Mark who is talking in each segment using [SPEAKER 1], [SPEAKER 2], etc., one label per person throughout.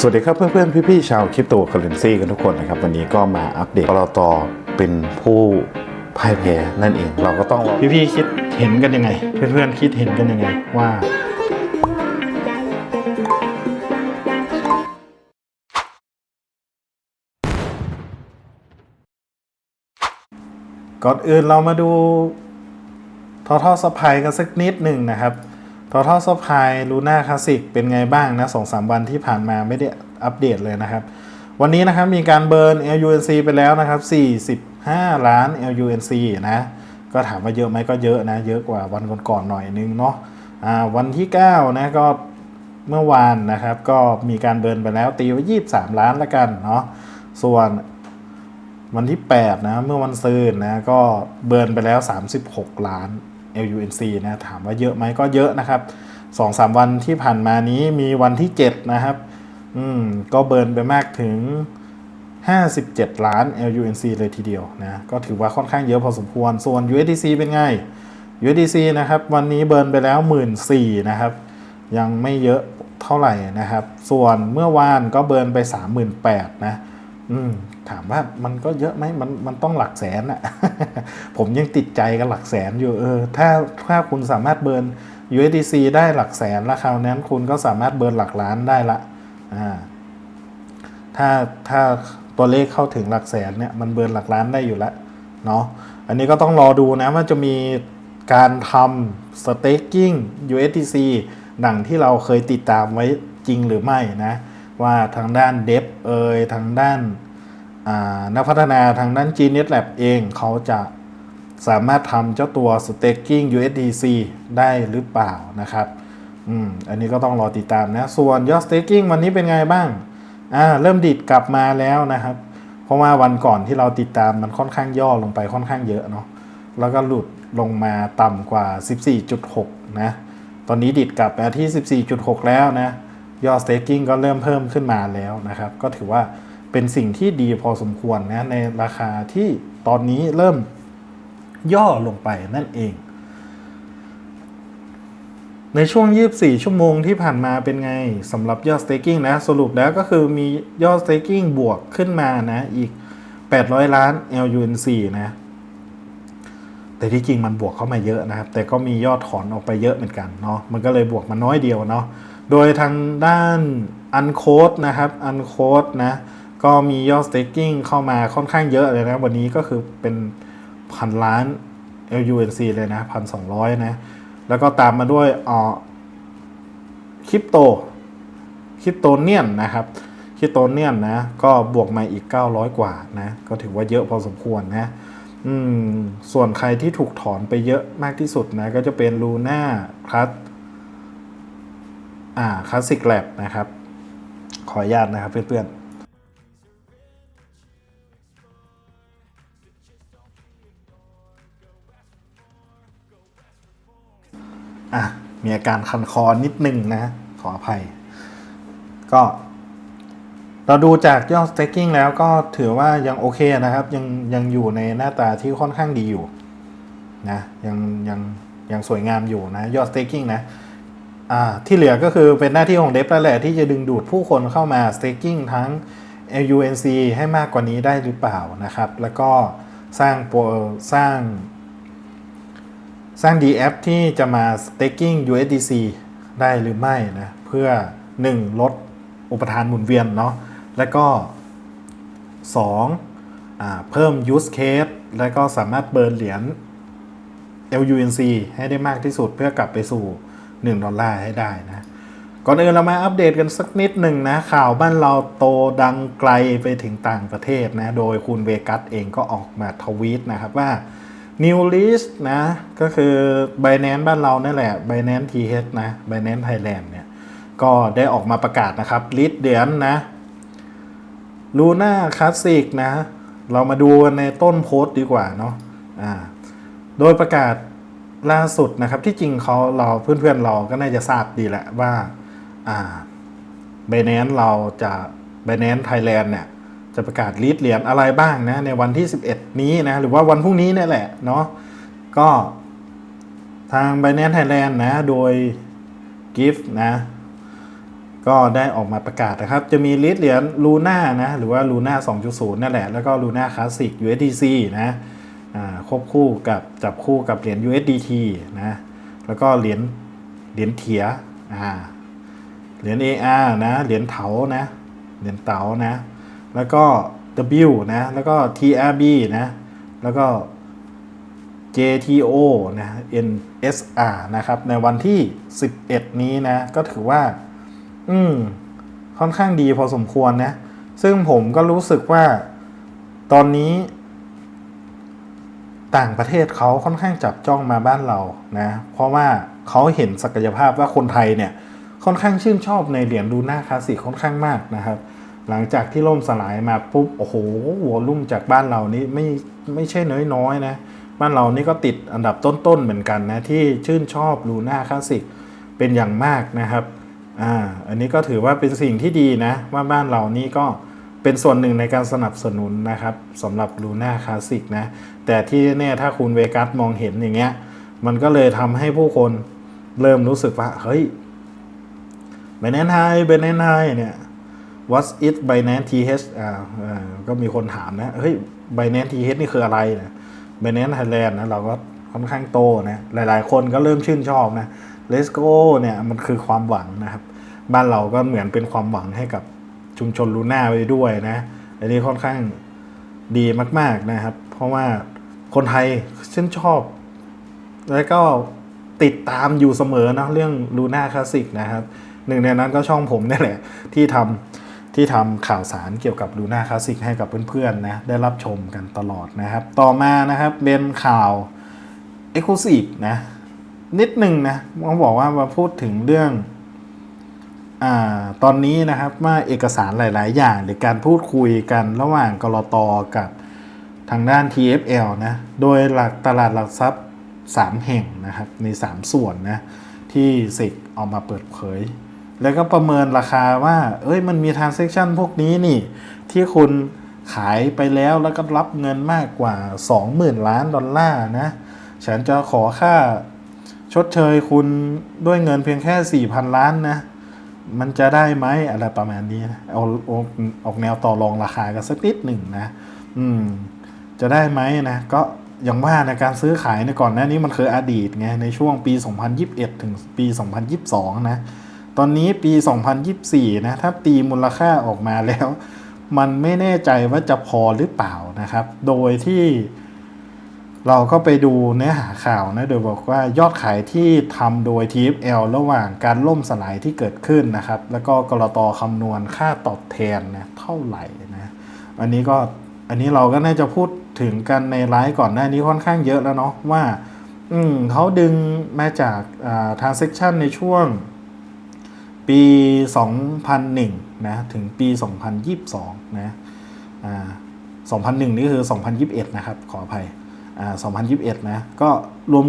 [SPEAKER 1] สวัสดีครับเพื่อนๆพี่ๆชาวคริปโตเคอเรนซีกันทุกคนนะครับ วันนี้ก็มาอัปเดตปตเป็นผู้พ่ายแพ้นั่นเอง เราก็ต้อง
[SPEAKER 2] พี่ๆคิดเห็นกันยังไง เพื่อนๆคิดเห็นกันยังไงว่าก่อนอื่นเรามาดูทอทอสพายกันสักนิดหนึ่งนะครับ ทอทอสพายลูน่าคลาสสิกเป็นไงบ้างนะสองสามวันที่ผ่านมาไม่ได้อัปเดตเลยนะครับ วันนี้นะครับมีการเบิร์น LUNC ไปแล้วนะครับ 45 ล้าน LUNC นะ ก็ถามว่าเยอะไหมก็เยอะนะ เยอะกว่าวันก่อนๆหน่อยนึงเนาะวันที่ 9 นะก็เมื่อวานนะครับ ก็มีการเบิร์นไปแล้วตีไว้23 ล้านละกันเนาะส่วนวันที่ 8 นะ เมื่อวันซืนนะ ก็เบิร์นไปแล้ว 36 ล้าน LUNC นะถามว่าเยอะไหมก็เยอะนะครับ2-3วันที่ผ่านมานี้มีวันที่ 7 นะครับ อืม ก็เบิร์นไปมากถึง 57 ล้าน LUNC เลยทีเดียวนะ ก็ถือว่าค่อนข้างเยอะพอสมควร ส่วน USDC เป็นไง USDC นะครับ วันนี้เบิร์นไปแล้ว 1 4ื่นนะครับ ยังไม่เยอะเท่าไหร่นะครับ ส่วนเมื่อวานก็เบิร์นไป 38,000นะ อืม ถามว่ามันก็เยอะไหมมันมันต้องหลักแสนอะผมยังติดใจกับหลักแสนอยู่เออถ้าถ้าคุณสามารถเบิร์น USDC ได้หลักแสนแล้วคราวนั้นคุณก็สามารถเบิร์นหลักล้านได้ละอ่าถ้าถ้าตัวเลขเข้าถึงหลักแสนเนี่ยมันเบิร์นหลักล้านได้อยู่แล้วเนาะอันนี้ก็ต้องรอดูนะว่าจะมีการทำ staking USDC ดังที่เราเคยติดตามไว้จริงหรือไม่นะ ว่าทางด้านเดฟเอยทางด้าน นักพัฒนาทางด้าน Genius Lab เองเขาจะสามารถทำเจ้าตัว staking USDC ได้หรือเปล่านะครับอืมอันนี้ก็ต้องรอติดตามนะ ส่วนยอด staking วันนี้เป็นไงบ้าง อ่า เริ่มดิดกลับมาแล้วนะครับ เพราะว่าวันก่อนที่เราติดตามมันค่อนข้างย่อลงไปค่อนข้างเยอะเนาะ แล้วก็หลุดลงมาต่ำกว่า 14.6 นะ ตอนนี้ดิดกลับมาที่ 14.6 แล้วนะ ยอด staking ก็เริ่มเพิ่มขึ้นมาแล้วนะครับ ก็ถือว่า เป็นสิ่งที่ดีพอสมควรนะในราคาที่ตอนนี้เริ่มย่อลงไปนั่นเอง ในช่วง 24 ชั่วโมงที่ผ่านมาเป็นไงสำหรับยอด staking นะ สรุปแล้วก็คือมียอด staking บวกขึ้นมานะอีก 800 ล้าน LUNC นะแต่ที่จริงมันบวกเข้ามาเยอะนะครับ แต่ก็มียอดถอนออกไปเยอะเหมือนกันเนาะมันก็เลยบวกมาน้อยเดียวเนาะโดยทางด้าน Uncode นะครับ Uncode นะ ก็มียอด staking เข้ามาค่อนข้างเยอะเลยนะ วันนี้ก็คือเป็นพันล้าน LUNC เลยนะพันสองร้อยนะ แล้วก็ตามมาด้วยอ่อคริปโตคริปโตเนียนนะครับคริปโตเนียนนะ ก็บวกมาอีก 900 กว่านะ ก็ถือว่าเยอะพอสมควรนะอืมส่วนใครที่ถูกถอนไปเยอะมากที่สุดนะ ก็จะเป็นลูน่าคลัสอ่าคลาสสิกแลบนะครับ ขออนุญาตนะครับเพื่อนๆ อะมีอาการคันคอนิดนึงนะ ขออภัย ก็ เราดูจากยอด staking แล้วก็ถือว่ายังโอเคนะครับ ยังยังอยู่ในหน้าตาที่ค่อนข้างดีอยู่นะยังยังยังสวยงามอยู่นะ ยอด staking นะอ่าที่เหลือก็คือเป็นหน้าที่ของเดฟแล้วแหละที่จะดึงดูดผู้คนเข้ามา staking ทั้ง LUNC ให้มากกว่านี้ได้หรือเปล่านะครับ แล้วก็สร้างโปรสร้าง สร้าง DApp ที่จะมา staking USDC ได้หรือไม่นะ เพื่อ 1. ลดอุปทานหมุนเวียนเนาะและก็ 2. อเพิ่ม use case และก็สามารถเบิร์นเหรียญ LUNC ให้ได้มากที่สุดเพื่อกลับไปสู่ 1 ดอลลาร์ให้ได้นะ ก่อนอื่นเรามาอัปเดตกันสักนิดหนึ่งนะ ข่าวบ้านเราโตดังไกลไปถึงต่างประเทศนะ โดยคุณเวกัสเองก็ออกมาทวีตนะครับว่า New List นะ ก็คือ Binance บ้านเรานั่นแหละ Binance TH นะ Binance Thailand เนี่ย ก็ได้ออกมาประกาศนะครับ ลิสเหรียญนะ Luna Classic นะ เรามาดูกันในต้นโพสต์ดีกว่าเนาะอ่า โดยประกาศล่าสุดนะครับ ที่จริงเขาเราเพื่อนๆเราก็น่าจะทราบดีแหละว่า อ่า Binance เราจะ Binance Thailand เนี่ย จะประกาศลิสต์เหรียญอะไรบ้างนะในวันที่ 11 นี้นะหรือว่าวันพรุ่งนี้นี่แหละเนาะก็ทาง Binance Thailand นะโดย GIF นะก็ได้ออกมาประกาศนะครับ จะมีลิสเหรียญลูน่านะหรือว่าลูน่า2.0 นั่นแหละ แล้วก็ลูน่าคลาสสิก USDC นะควบคู่กับจับคู่กับเหรียญ USDT นะแล้วก็เหรียญเหรียญเถียเหรียญ AR นะเหรียญเถานะเหรียญเต๋านะ แล้วก็ W นะ แล้วก็ TRB นะ แล้วก็ JTO นะ NSR นะครับ ในวันที่ 11 นี้นะ ก็ถือว่า อืม ค่อนข้างดีพอสมควรนะ ซึ่งผมก็รู้สึกว่าตอนนี้ ต่างประเทศเขาค่อนข้างจับจ้องมาบ้านเรานะ เพราะว่าเขาเห็นศักยภาพว่าคนไทยเนี่ย ค่อนข้างชื่นชอบในเหรียญดูน่าคลาสสิกค่อนข้างมากนะครับ หลังจากที่ล่มสลายมาปุ๊บโอ้โหวอลุ่มจากบ้านเรานี่ไม่ไม่ใช่น้อยๆนะบ้านเรานี่ก็ติดอันดับต้นๆเหมือนกันนะที่ชื่นชอบลูน่าคลาสสิกเป็นอย่างมากนะครับอ่าอันนี้ก็ถือว่าเป็นสิ่งที่ดีนะ ว่าบ้านเรานี่ก็เป็นส่วนหนึ่งในการสนับสนุนนะครับสำหรับลูน่าคลาสสิกนะแต่ที่แน่ถ้าคุณเวกัสมองเห็นอย่างเงี้ยมันก็เลยทำให้ผู้คนเริ่มรู้สึกว่าเฮ้ย b i n a n c e High b i n a n c e High เนี่ย What's it Binance TH อ่าอ่าก็มีคนถามนะ เฮ้ย Binance TH นี่คืออะไรนะ Binance Thailand นะ เราก็ค่อนข้างโตนะ หลายๆ คนก็เริ่มชื่นชอบนะ Let's go เนี่ยมันคือความหวังนะครับ บ้านเราก็เหมือนเป็นความหวังให้กับชุมชนลูน่าไปด้วยนะ อันนี้ค่อนข้างดีมาก ๆนะครับ เพราะว่าคนไทยชื่นชอบ แล้วก็ติดตามอยู่เสมอนะเรื่องลูน่าคลาสสิกนะครับ หนึ่งในนั้นก็ช่องผมนี่แหละ ที่ทำ ที่ทำข่าวสารเกี่ยวกับลูน่าคลาสสิกให้กับเพื่อนๆนะได้รับชมกันตลอดนะครับ ต่อมานะครับเป็นข่าว e x c l u s i v e นะนิดหนึ่งนะต้องบอกว่ามาพูดถึงเรื่องอ่าตอนนี้นะครับว่าเอกสารหลาย ๆ อย่าง หรือการพูดคุยกันระหว่างกรตกับทางด้าน TFL นะโดยหลักตลาดหลักทรัพย์ 3 แห่งนะครับใน 3 ส่วนนะที่สิกออกมาเปิดเผย แล้วก็ประเมินราคาว่า เอ้ยมันมี transaction พวกนี้นี่ ที่คุณขายไปแล้วแล้วก็รับเงินมากกว่า 20,000 ล้านดอลลาร์นะ ฉันจะขอค่าชดเชยคุณด้วยเงินเพียงแค่ 4,000 ล้านนะ มันจะได้ไหมอะไรประมาณนี้นะเอาเอออกแนวต่อรองราคากันสักนิดหนึ่งนะ อืม จะได้ไหมนะ ก็อย่างว่าในการซื้อขายในก่อนหน้านี้มันคืออดีตไงในช่วงปี 2021 ถึงปี 2022 นะ ตอนนี้ปี 2024 นะ ถ้าตีมูลค่าออกมาแล้ว มันไม่แน่ใจว่าจะพอหรือเปล่านะครับ โดยที่เราก็ไปดูเนื้อหาข่าวนะ โดยบอกว่ายอดขายที่ทำโดย TFL ระหว่างการล่มสลายที่เกิดขึ้นนะครับ แล้วก็กรตคำนวณค่าตอบแทนนะเท่าไหร่นะอันนี้ก็อันนี้เราก็น่าจะพูดถึงกันในไลฟ์ก่อนหน้านี้ค่อนข้างเยอะแล้วเนาะว่า อืมเขาดึงมาจากอ่า transaction ในช่วง ปี 2001 นะ ถึงปี 2022 นะอ่า2001 นี่คือ 2021 นะครับ ขออภัยอ่า2021 นะ ก็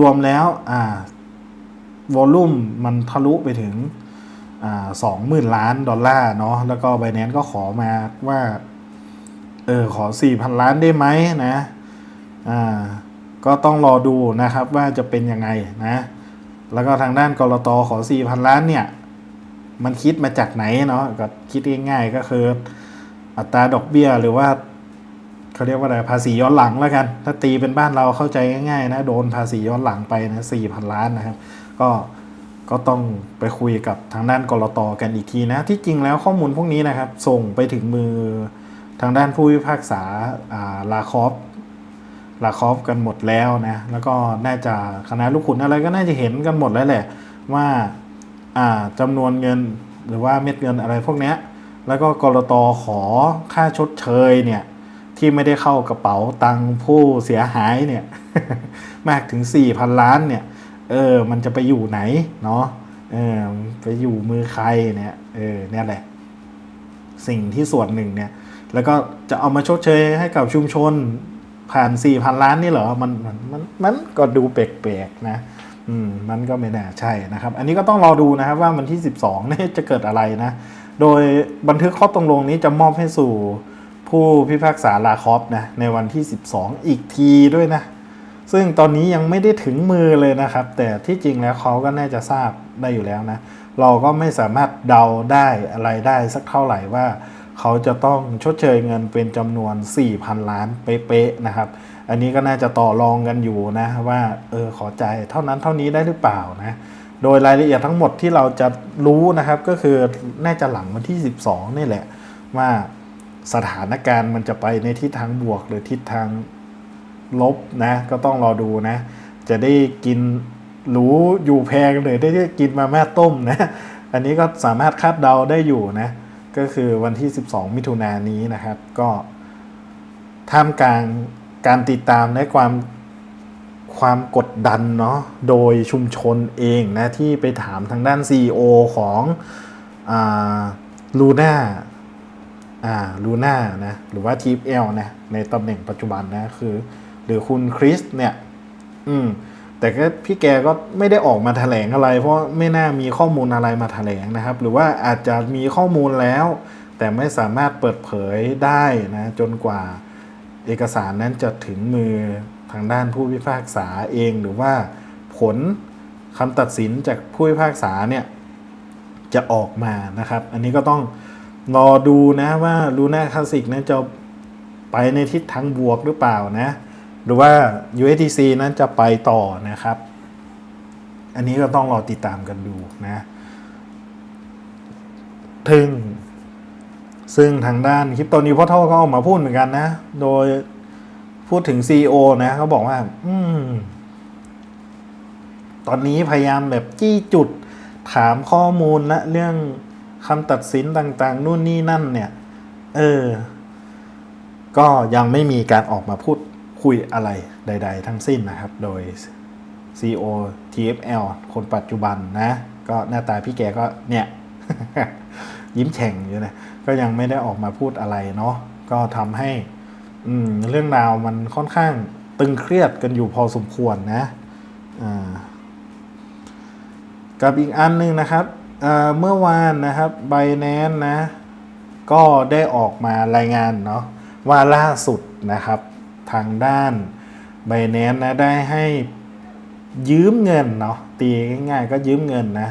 [SPEAKER 2] รวมๆแล้วอ่าวอลลุ่มมันทะลุไปถึงอ่า20,000 ล้านดอลลาร์เนาะ แล้วก็ b บ n a n c e ก็ขอมาว่า เออ ขอ 4,000 ล้านได้ไหมนะ อ่า ก็ต้องรอดูนะครับว่าจะเป็นยังไงนะ แล้วก็ทางด้านกรตขอ 4,000 ล้านเนี่ย มันคิดมาจากไหนเนาะก็คิดง่ายๆก็คือ อัตราดอกเบี้ยหรือว่าเขาเรียกว่าอะไรภาษีย้อนหลังแล้วกัน ถ้าตีเป็นบ้านเราเข้าใจง่ายๆนะโดนภาษีย้อนหลังไปนะสี่พันล้านนะครับ ก็ก็ต้องไปคุยกับทางด้านกรตกันอีกทีนะ ที่จริงแล้วข้อมูลพวกนี้นะครับ ส่งไปถึงมือทางด้านผู้พิพากษาลาคอฟลาคอฟกันหมดแล้วนะ แล้วก็น่าจะคณะลูกขุนอะไรก็น่าจะเห็นกันหมดแล้วแหละว่า จำนวนเงินหรือว่าเม็ดเงินอะไรพวกนี้แล้วก็กรตขอค่าชดเชยเนี่ยที่ไม่ได้เข้ากระเป๋าตังผู้เสียหายเนี่ยมากถึง 4,000 ล้านเนี่ยเออมันจะไปอยู่ไหนเนาะเออไปอยู่มือใครเนี่ยเออเนี่ยแหละ สิ่งที่ส่วนหนึ่งเนี่ยแล้วก็จะเอามาชดเชยให้กับชุมชนผ่าน 4,000 ล้านนี่เหรอมันมันมันมันก็ดูแปลกๆนะ อืมมันก็ไม่แน่ใช่นะครับ อันนี้ก็ต้องรอดูนะครับว่าวันที่ 12เนี่ยจะเกิดอะไรนะ โดยบันทึกข้อตกลงนี้จะมอบให้สู่ผู้พิพากษาลาคอฟนะในวันที่ 12 อีกทีด้วยนะ ซึ่งตอนนี้ยังไม่ได้ถึงมือเลยนะครับ แต่ที่จริงแล้วเขาก็น่าจะทราบได้อยู่แล้วนะ เราก็ไม่สามารถเดาได้อะไรได้สักเท่าไหร่ว่า เขาจะต้องชดเชยเงินเป็นจำนวน 4,000 ล้านเป๊ะๆนะครับ อันนี้ก็น่าจะต่อรองกันอยู่นะว่าเออขอใจเท่านั้นเท่านี้ได้หรือเปล่านะโดยรายละเอียดทั้งหมดที่เราจะรู้นะครับก็คือน่าจะหลังวันที่ 12 นี่แหละ ว่าสถานการณ์มันจะไปในทิศทางบวกหรือทิศทางลบนะก็ต้องรอดูนะ จะได้กินหรูอยู่แพงหรือได้กินมาม่าต้มนะอันนี้ก็สามารถคาดเดาได้อยู่นะก็คือวันที่ 12 มิถุนายนนี้นะครับ ก็ท่ามกลาง การติดตามและความความกดดันเนาะโดยชุมชนเองนะ ที่ไปถามทางด้าน CEO ของลูน่าอ่าลูน่านะหรือว่าทีฟเอลนะในตำแหน่งปัจจุบันนะคือ หรือคุณคริสเนี่ยอืมแต่ก็พี่แกก็ไม่ได้ออกมาแถลงอะไร เพราะไม่น่ามีข้อมูลอะไรมาแถลงนะครับ หรือว่าอาจจะมีข้อมูลแล้ว แต่ไม่สามารถเปิดเผยได้นะจนกว่า เอกสารนั้นจะถึงมือทางด้านผู้พิพากษาเองหรือว่าผลคำตัดสินจากผู้พิพากษาเนี่ยจะออกมานะครับ อันนี้ก็ต้องรอดูนะว่าลูน่าคลาสสิกนั้นจะไปในทิศทางบวกหรือเปล่านะ หรือว่า USDC นั้นจะไปต่อนะครับ อันนี้ก็ต้องรอติดตามกันดูนะถึง ซึ่งทางด้านคริปโตนิวพอทัลก็ออกมาพูดเหมือนกันนะ โดยพูดถึง CEO นะเขาบอกว่า อืม ตอนนี้พยายามแบบจี้จุดถามข้อมูลและเรื่องคำตัดสินต่างๆ นู่นนี่นั่นเนี่ย เออ ก็ยังไม่มีการออกมาพูดคุยอะไรใด ๆ ทั้งสิ้นนะครับ โดย CEO TFL คนปัจจุบันนะ ก็หน้าตาพี่แกก็เนี่ย ยิ้มแฉ่งอยู่นะก็ยังไม่ได้ออกมาพูดอะไรเนาะก็ทำให้เรื่องราวมันค่อนข้างตึงเครียดกันอยู่พอสมควรนะกับอีกอันหนึ่งนะครับเอ่อเมื่อวานนะครับไบแนนนะ ก็ได้ออกมารายงานเนาะว่าล่าสุดนะครับทางด้านไบแนนนะได้ให้ยืมเงินเนาะตีง่ายๆก็ยืมเงินนะ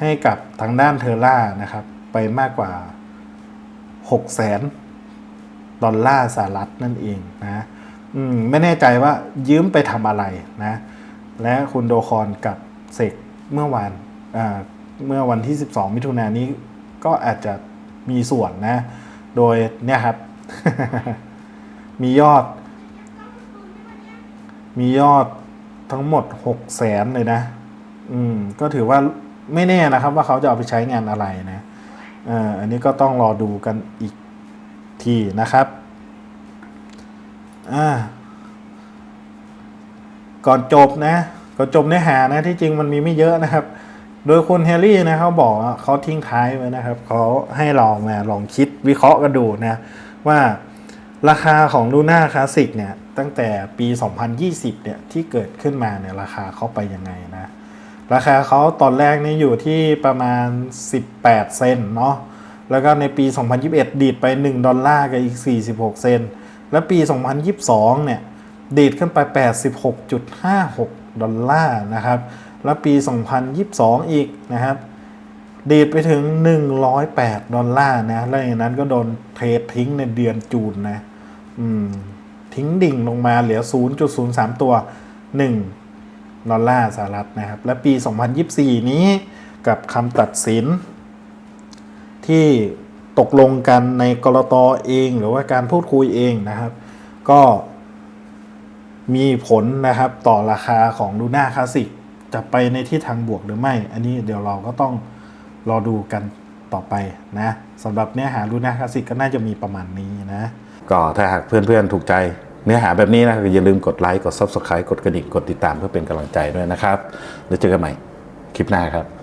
[SPEAKER 2] ให้กับทางด้านเทอร่านะครับ ไปมากกว่า6แสนดอลลาร์สหรัฐนั่นเองนะอืมไม่แน่ใจว่ายืมไปทำอะไรนะ และคุณโดคอนกับเซกเมื่อวานเมื่อวันที่ 12 มิถุนายนนี้ก็อาจจะมีส่วนนะ โดยเนี่ยครับ มียอด มียอดทั้งหมด 6 แสนเลยนะ อืม ก็ถือว่าไม่แน่นะครับว่าเขาจะเอาไปใช้งานอะไรนะ อ่ออันนี้ก็ต้องรอดูกันอีกทีนะครับอ่าก่อนจบนะก่อนจบเนื้อหานะที่จริงมันมีไม่เยอะนะครับ โดยคุณแฮร์รี่นะเขาบอกเขาทิ้งท้ายไว้นะครับเขาให้เรามาลองคิดวิเคราะห์กันดูนะว่าราคาของลูน่าคลาสสิกเนี่ยตั้งแต่ปี 2020 เนี่ยที่เกิดขึ้นมาเนี่ยราคาเขาไปยังไงนะ ราคาเขาตอนแรกนี่อยู่ที่ประมาณ 18 เซนเนาะแล้วก็ในปี 2021 ดีดไป 1 ดอลลาร์กับอีก 46 เซนและปี 2022 เนี่ย ดีดขึ้นไป 86.56 ดอลลาร์นะครับ แล้วปี 2022 อีกนะครับ ดีดไปถึง 108 ดอลลาร์นะ แล้วอย่างนั้นก็โดนเทรดทิ้งในเดือนจูนนะ อืม ทิ้งดิ่งลงมาเหลือ 0.03 ตัว 1 ดอลลาร์สหรัฐนะครับ และปี 2024 นี้กับคำตัดสิน ที่ตกลงกันในกรตอเองหรือว่าการพูดคุยเองนะครับ ก็มีผลนะครับต่อราคาของลูน่าคลาสสิกจะไปในที่ทางบวกหรือไม่ อันนี้เดี๋ยวเราก็ต้องรอดูกันต่อไปนะสำหรับเนื้อหาลูน่าคลาสสิกก็น่าจะมีประมาณนี้นะ
[SPEAKER 1] ก็ถ้าหากเพื่อนๆถูกใจ เนื้อหาแบบนี้นะก็อย่าลืมกดไลค์กด Subscribe กดกระดิ่งกดติดตามเพื่อเป็นกำลังใจด้วยนะครับ แล้วเจอกันใหม่คลิปหน้าครับ